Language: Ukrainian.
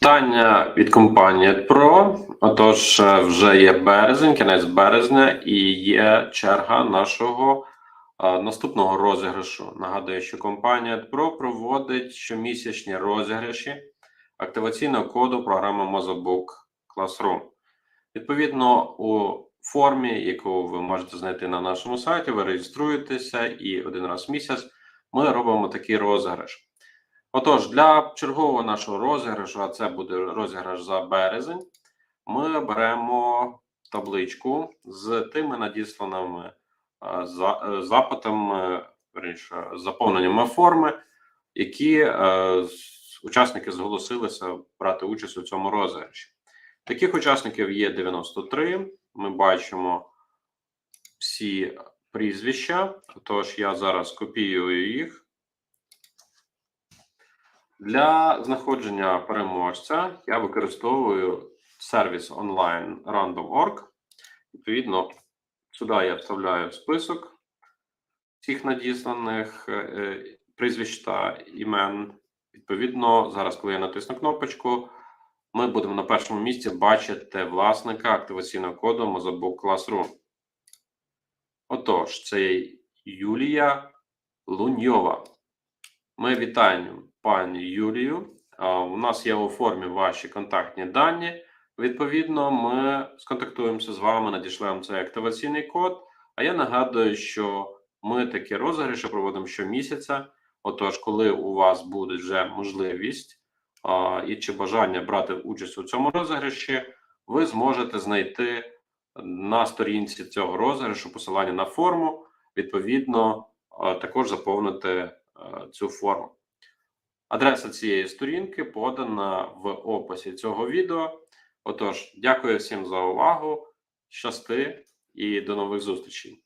Питання від компанії Pro. Отож, е, вже є березень, кінець березня, і є черга нашого е, наступного розіграшу. Нагадую, що компанія Pro проводить щомісячні розіграші активаційного коду програми Mozabook Classroom. Відповідно, у формі, яку ви можете знайти на нашому сайті, ви реєструєтеся і один раз в місяць ми робимо такий розіграш. Отож, для чергового нашого розіграшу, а це буде розіграш за березень, ми беремо табличку з тими надісланими е, е, запитами, верніше, заповненнями форми, які е, учасники зголосилися брати участь у цьому розіграші. Таких учасників є 93. Ми бачимо всі прізвища. Тож я зараз копіюю їх. Для знаходження переможця я використовую сервіс онлайн Random.org. Відповідно, сюди я вставляю список всіх надісланих е, прізвищ та імен. Відповідно, зараз, коли я натисну кнопочку, ми будемо на першому місці бачити власника активаційного коду Mozabook Classroom. Отож, це Юлія Луньова. Ми вітаємо пані Юлію. У нас є у формі ваші контактні дані. Відповідно, ми сконтактуємося з вами, надішлемо цей активаційний код. А я нагадую, що ми такі розіграші проводимо щомісяця. Отож, коли у вас буде вже можливість а, і чи бажання брати участь у цьому розіграші, ви зможете знайти на сторінці цього розіграшу посилання на форму. Відповідно, а, також заповнити е, цю форму. Адреса цієї сторінки подана в описі цього відео. Отож, дякую всім за увагу, щасти і до нових зустрічей.